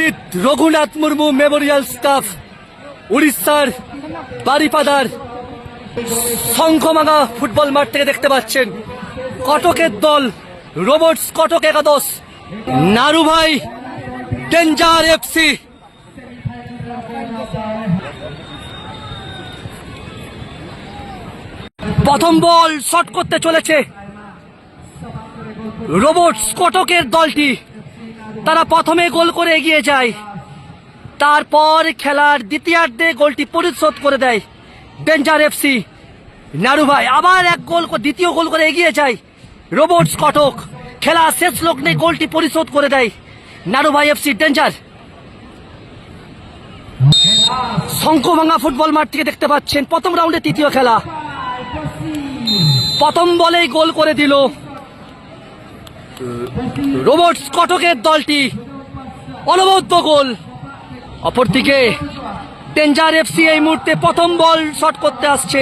পণ্ডিত Raghunath Murmu memorial staff, উড়িষ্যার বারিপাদার শঙ্খমাঙ্গা football মাঠ থেকে দেখতে পাচ্ছেন। কটকের দল, রোবটস কটক একাদশ নারু ভাই ডেঞ্জার এফসি প্রথম বল শট করতে চলেছে। রোবটস কটকের দলটি। তারা প্রথমে গোল করে এগিয়ে যায়। তারপর খেলার দ্বিতীয়ার্ধে গোলটি পরিশোধ করে দেয় ডেঞ্জার এফসি নারু ভাই আবার এক গোল দ্বিতীয় গোল করে এগিয়ে যায়। রোবটস কটক খেলা শেষ লগ্নে গোলটি পরিশোধ করে দেয়। নারু ভাই এফসি ডেঞ্জার। শঙ্কভাঙ্গা ফুটবল মাঠ থেকে দেখতে পাচ্ছেন প্রথম রাউন্ডে তৃতীয় খেলা। প্রথম বলেই গোল করে দিল। রোবটস কটকের দলটি অনবদ্য গোল। অপরদিকে ডেঞ্জার এফসি এই মুহূর্তে প্রথম বল শট করতে আসছে।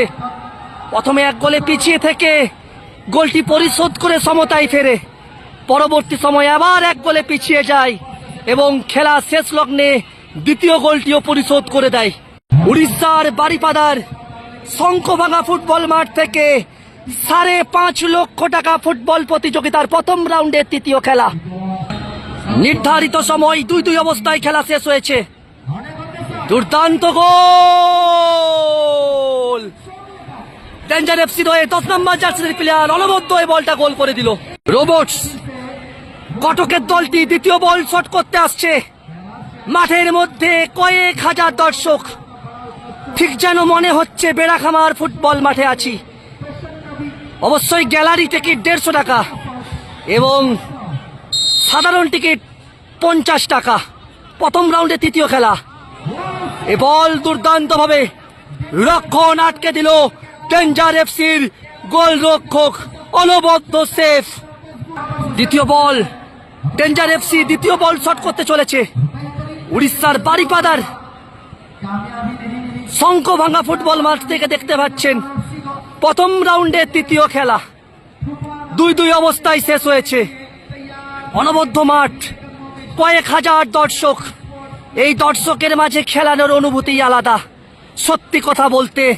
প্রথমে এক গোলে পিছিয়ে থেকে গোলটি পরিশোধ করে সমতায় ফেরে। পরবর্তী সময় আবার এক গোলে পিছিয়ে যায় এবং খেলা শেষ লগ্নে দ্বিতীয় গোলটিও পরিশোধ করে দেয়। উড়িষ্যার বারিপাদার শঙ্খভাঙা ফুটবল মাঠ থেকে সাড়ে পাঁচ লক্ষ টাকা ফুটবল প্রতিযোগিতার প্রথম রাউন্ডের তৃতীয় খেলা। নির্ধারিত সময় দুই দুই অবস্থায় খেলা শেষ হয়েছে। দুর্দান্ত গোল! ডেঞ্জার এফসি রয়ে দশ নম্বর জার্সির প্লেয়ার অনবদ্য এই বলটা গোল করে দিল। রোবটস কটকের দলটি দ্বিতীয় বল শট করতে আসছে। মাঠের মধ্যে কয়েক হাজার দর্শক। ঠিক যেন মনে হচ্ছে বেড়াখামার ফুটবল মাঠে আছি। অবশ্যই গ্যালারি টিকিট দেড়শো টাকা এবং সাধারণ টিকিট পঞ্চাশ টাকা। প্রথম রাউন্ডে তৃতীয় খেলা। এ বল দুর্দান্তভাবে রক্ষণ আটকে দিল ডেঞ্জার এফসির গোল রক্ষক অনবদ্য সেফ। দ্বিতীয় বল, ডেঞ্জার এফসি দ্বিতীয় বল শট করতে চলেছে। উড়িষ্যার বারিপাদার শঙ্খভাঙ্গা ফুটবল মাঠ থেকে দেখতে পাচ্ছেন প্রথম রাউন্ডে তৃতীয় খেলা। দুই দুই অবস্থায় শেষ হয়েছে। অনবদ্য মাঠ। কয়েক হাজার দর্শক। এই দর্শকের মাঝে খেলানোর অনুভূতি আলাদা। সত্যি কথা বলতে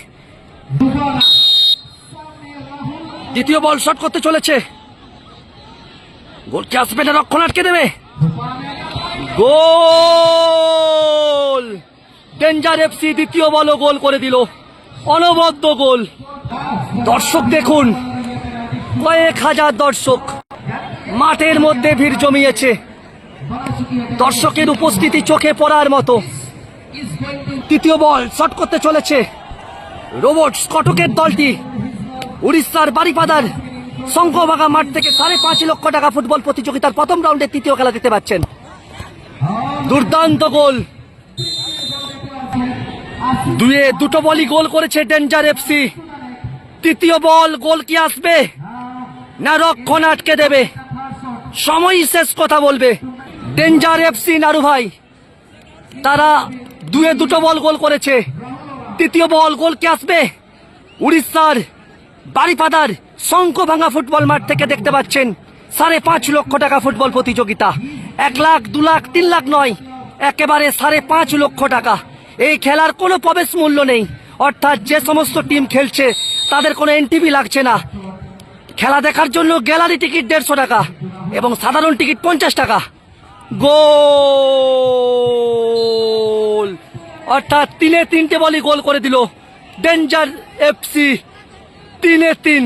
দ্বিতীয় বল শট করতে চলেছে। গোলকে আসবে না রক্ষণ আটকে দেবে গোল! ডেঞ্জার এফসি দ্বিতীয় বলও গোল করে দিল। অনবদ্য গোল। দর্শক দেখুন, কয়েক হাজার দর্শক মাঠের মধ্যে ভিড় জমিয়েছে। দর্শকের উপস্থিতি চোখে পড়ার মতো। তৃতীয় বল শট করতে চলেছে রোবট কটকের দলটি। উড়িষ্যার বারিপাদার শঙ্খবাগা মাঠ থেকে সাড়ে পাঁচ লক্ষ টাকা ফুটবল প্রতিযোগিতার প্রথম রাউন্ডে তৃতীয় খেলা দেখতে পাচ্ছেন। দুর্দান্ত গোল। দুয়ে দুটো বলই গোল করেছে ডেঞ্জার এফসি তৃতীয় বল, গোল কি আসবে? না রক্ষণ আটকে দেবে। সময় শেষ কথা বলবে। ডেঞ্জার এফসি নারু ভাই, তারা দুয়ে দুটো বল গোল করেছে। তৃতীয় বল, গোল কি আসবে? উড়িষ্যার বারিপাদার শঙ্খভাঙ্গা ফুটবল মাঠ থেকে দেখতে পাচ্ছেন। সাড়ে পাঁচ লক্ষ টাকা ফুটবল প্রতিযোগিতা। এক লাখ, দু লাখ, তিন লাখ নয়, একেবারে সাড়ে পাঁচ লক্ষ টাকা। এই খেলার কোনো প্রবেশ মূল্য নেই। অর্থাৎ যে সমস্ত টিম খেলছে, তাদের কোনো এনটিভি লাগছে না। খেলা দেখার জন্য গ্যালারি টিকিট দেড়শো টাকা এবং সাধারণ টিকিট পঞ্চাশ টাকা। গোল! অর্থাৎ তিনে তিনটে বলই গোল করে দিল ডেঞ্জার এফসি তিনে তিন।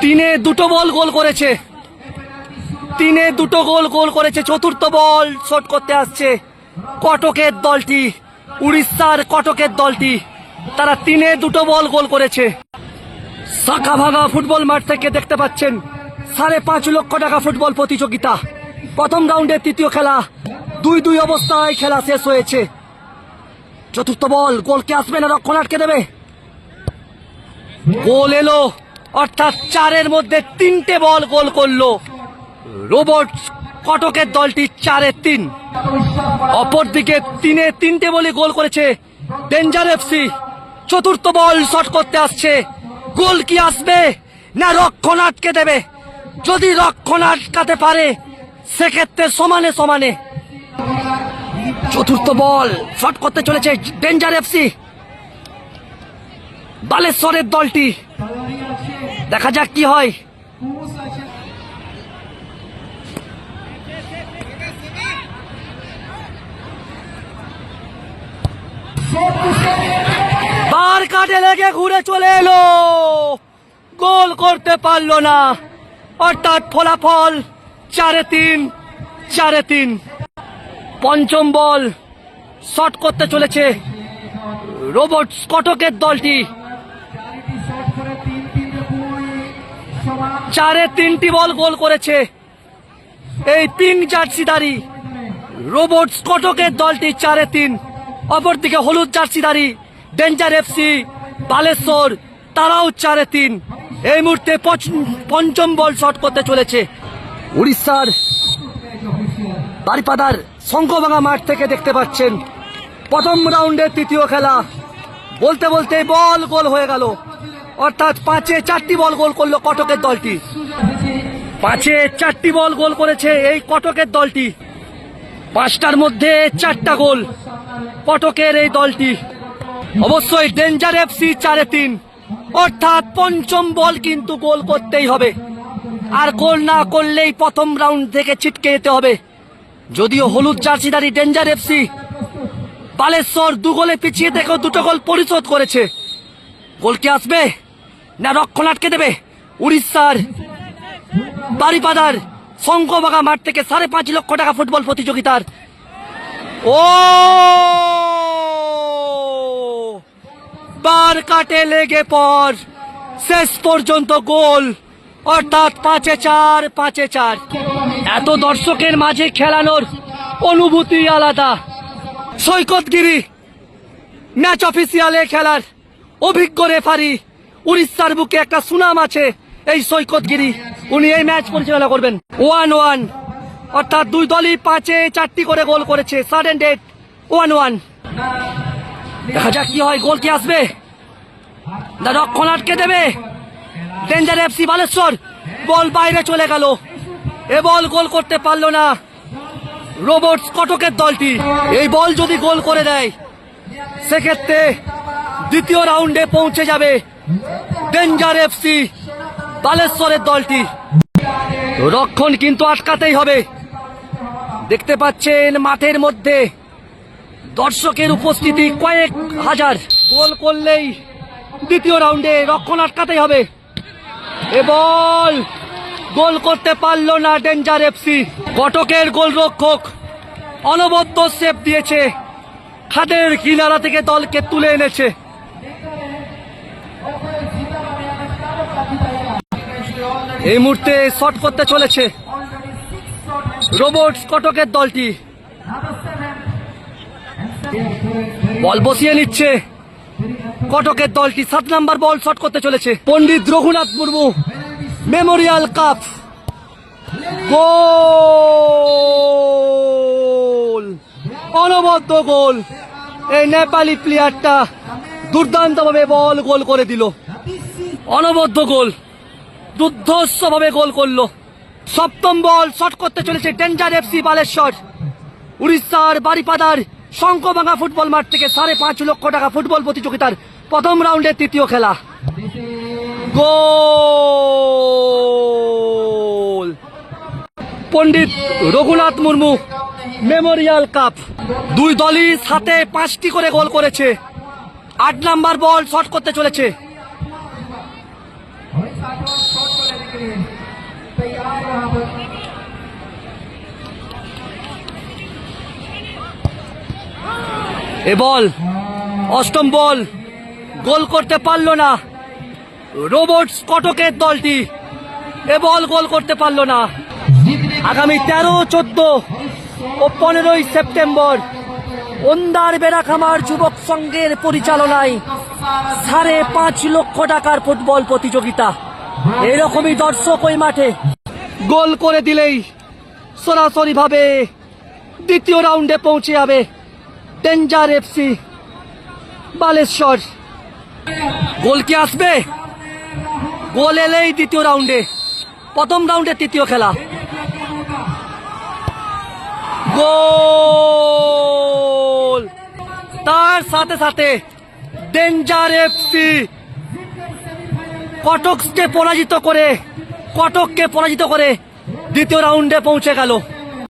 তিনে দুটো বল গোল করেছে। তিনে দুটো গোল গোল করেছে। চতুর্থ বল শট করতে আসছে কটকের দলটি। উড়িষ্যার কটকের দলটি, তারা তিনে দুটো বল গোল করেছে। শাখা ভাগা ফুটবল মাঠ থেকে দেখতে পাচ্ছেন সাড়ে পাঁচ লক্ষ টাকা ফুটবল প্রতিযোগিতা। প্রথম রাউন্ডের তৃতীয় খেলা, দুই দুই অবস্থায় খেলা শেষ হয়েছে। চতুর্থ বল, গোলকে আসবে না রক্ষণ আটকে দেবে। গোল এলো, অর্থাৎ চারের মধ্যে তিনটে বল গোল করল। রোবট কটকের দলটি চারে তিন। অপরদিকে তিনে তিনটে বলে গোল করেছে ডেঞ্জার এফসি চতুর্থ বল শট করতে আসছে। গোল কি আসবে? না রক্ষণ আটকে দেবে? যদি রক্ষণ আটকাতে পারে, সেক্ষেত্রে সমানে সমানে। চতুর্থ বল শট করতে চলেছে ডেঞ্জার এফসি বালেশ্বরের দলটি। দেখা যাক কি হয়। বার কাটে লেগে ঘুরে চলে এলো। গোল করতে পারল না। অর্থাৎ ফলাফল চারে তিন চারে তিন। পঞ্চম বল শট করতে চলেছে রোবট স্কটকের দলটি। চারে তিনটি বল গোল করেছে। এই পিঙ্ক জার্সিদারি রোবট স্কটকের দলটি চারে তিন। অপরদিকে হলুদ জার্সিদারি ডেঞ্জার এফসি বালেশ্বর, তারাও চারে তিন। এই মুহূর্তে পঞ্চ- পঞ্চম বল শট করতে চলেছে উড়িষ্যার বারিপাদার শঙ্কভাঙা মাঠ থেকে দেখতে পাচ্ছেন। প্রথম রাউন্ডের তৃতীয় খেলা। বলতে বলতে বল গোল হয়ে গেল। অর্থাৎ পাঁচে চারটি বল গোল করল কটকের দলটি। পাঁচে চারটি বল গোল করেছে এই কটকের দলটি। পাঁচটার মধ্যে চারটা গোল। কটকের এই দলটি অবশ্যই ডেঞ্জার এফসি চারে তিন। অর্থাৎ পঞ্চম বল কিন্তু গোল করতেই হবে। আর গোল না করলেই প্রথম রাউন্ড থেকে ছিটকে যেতে হবে। যদিও হলুদ জার্সিদারি ডেঞ্জার এফসি বালেশ্বর দু গোলে পিছিয়ে দেখো দুটো গোল পরিশোধ করেছে। গোল কি আসবে না রক্ষণ আটকে দেবে উড়িষ্যার বারিপাদার শঙ্কবাগা মাঠ থেকে সাড়ে পাঁচ লক্ষ টাকা ফুটবল প্রতিযোগিতার। ও! বার কাটে লেগে পর। শেষ পর্যন্ত গোল। অর্থাৎ পাঁচে চার পাঁচে চার। এত দর্শকের মাঝে খেলানোর অনুভূতি আলাদা। সৈকতগিরি, ম্যাচ অফিসিয়ালে খেলার অভিজ্ঞ রেফারি উড়িষ্যার বুকে একটা সুনাম আছে এই সৈকতগিরি। উনি এই ম্যাচ পরিচালনা করবেন। One one. অর্থাৎ দুই দলই পাঁচে চারটি করে গোল করেছে। Sudden death, one one. দেখা যাক কি হয় গোল কি আসবে? রক্ষণ আটকে দেবে? ডেঞ্জার এফসি বালেশ্বর বল বাইরে চলে গেল। এ বল গোল করতে পারল না। রোবট কটকের দলটি, এই বল যদি গোল করে দেয়, সেক্ষেত্রে দ্বিতীয় রাউন্ডে পৌঁছে যাবে ডেঞ্জার এফসি বালেশ্বরের দলটি। রক্ষণ কিন্তু আটকাতেই হবে। দেখতে পাচ্ছেন মাঠের মধ্যে। দর্শকের উপস্থিতি কয়েক হাজার। গোল করলেই দ্বিতীয় রাউন্ডে রক্ষণ আটকাতেই হবে। এ বল! গোল করতে পারল না ডেঞ্জার এফসি। কটকের গোলরক্ষক অনবদ্য সেপ দিয়েছে। খাদের কিনারা থেকে দলকে তুলে এনেছে। এই মুহূর্তে শট করতে চলেছে। রোবট কটকের দলটি। বল বসিয়ে নিচ্ছে। কটকের দলটি সাত নাম্বার বল শট করতে চলেছে। Pandit Raghunath Murmu, memorial cup. Goal! অনবদ্য গোল। এই নেপালি প্লেয়ারটা দুর্দান্তভাবে বল গোল করে দিল। অনবদ্য গোল। দুর্ধর্ষভাবে গোল করল। সপ্তম বল শট করতে চলেছে ডেঞ্জার এফসি বালেশ্বর। উড়িষ্যার বারিপাদার শঙ্কভাঙা ফুটবল মাঠ থেকে সাড়ে পাঁচ লক্ষ টাকা ফুটবল প্রতিযোগিতার প্রথম রাউন্ডের তৃতীয় খেলা। Goal! Pandit Raghunath Murmu memorial cup. দুই দলই সাথে পাঁচটি করে গোল করেছে। আট নাম্বার বল শট করতে চলেছে। এ বল, অষ্টম বল, গোল করতে পারল না। রোবট কটকের দলটি, এ বল গোল করতে পারল না। আগামী তেরো, চোদ্দ ও পনেরোই সেপ্টেম্বর ওন্দার বেড়াখামার যুবক সংঘের পরিচালনায় সাড়ে পাঁচ লক্ষ টাকার ফুটবল প্রতিযোগিতা। এরকমই দর্শক ওই মাঠে গোল করে দিলেই সরাসরি ভাবে দ্বিতীয় রাউন্ডে পৌঁছে যাবে। ডেঞ্জার এফসি বালেশ্বর গোল কি আসবে? গোল এলেই দ্বিতীয় রাউন্ডে প্রথম রাউন্ডে তৃতীয় খেলা। গোল তার সাথে সাথে ডেঞ্জার এফসি কটককে পরাজিত করে, কটককে পরাজিত করে দ্বিতীয় রাউন্ডে পৌঁছে গেল।